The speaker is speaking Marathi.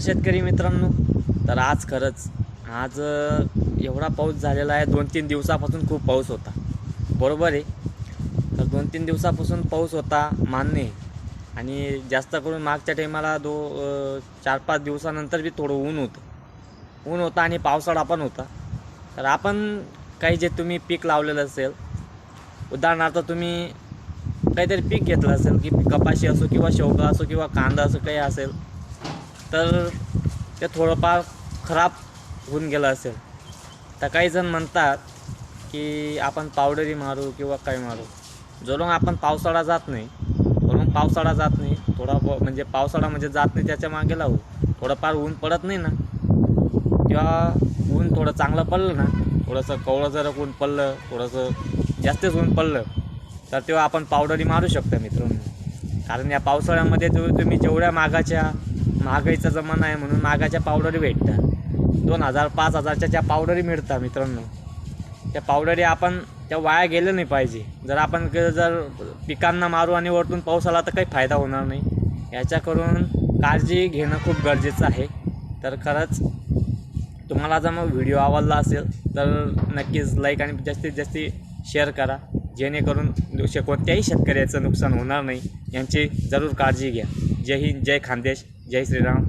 शेतकरी मित्रांनो तर आज खरंच आज एवढा पाऊस झालेला आहे दोन तीन दिवसापासून खूप पाऊस होता. बरोबर आहे? तर दोन तीन दिवसापासून पाऊस होता मान्य आहे. आणि जास्त करून मागच्या टायमाला दो चार पाच दिवसानंतर बी थोडं ऊन होतं. ऊन होता आणि पावसाळा पण होता. तर आपण काही जे तुम्ही पीक लावलेलं असेल उदाहरणार्थ तुम्ही काहीतरी पीक घेतलं असेल की कपाशी असो किंवा शेवगा असो किंवा कांदा असो काही असेल तर ते थोडंफार खराब होऊन गेलं असेल. तर काही जण म्हणतात की आपण पावडरी मारू किंवा काय मारू. जोरून आपण पावसाळा जात नाही म्हणून पावसाळा जात नाही थोडा म्हणजे पावसाळा म्हणजे जात नाही त्याच्यामागे लावू. थोडंफार ऊन पडत नाही ना. किंवा ऊन थोडं चांगलं पडलं ना थोडंसं कवळं जर ऊन पडलं थोडंसं जास्तच ऊन पडलं तर तेव्हा आपण पावडरी मारू शकतो मित्रांनो. कारण या पावसाळ्यामध्ये तुम्ही जेवढ्या मागाच्या महागाईचा जमाना आहे म्हणून महागाच्या पावडरी भेटतात. दोन हजार पाच हजारच्या ज्या पावडरी मिळतात मित्रांनो त्या पावडरी आपण त्या वाया गेल्या नाही पाहिजे. जर आपण क- जर पिकांना मारू आणि वरतून पाऊस आला तर काही फायदा होणार नाही. याच्याकडून काळजी घेणं खूप गरजेचं आहे. तर खरंच तुम्हाला जर मग व्हिडिओ आवडला असेल तर नक्कीच लाईक आणि जास्तीत जास्त शेअर करा. जेणेकरून कोणत्याही शेतकऱ्याचं नुकसान होणार नाही. यांची जरूर काळजी घ्या. जय हिंद जय खानदेश. जय श्रीराम.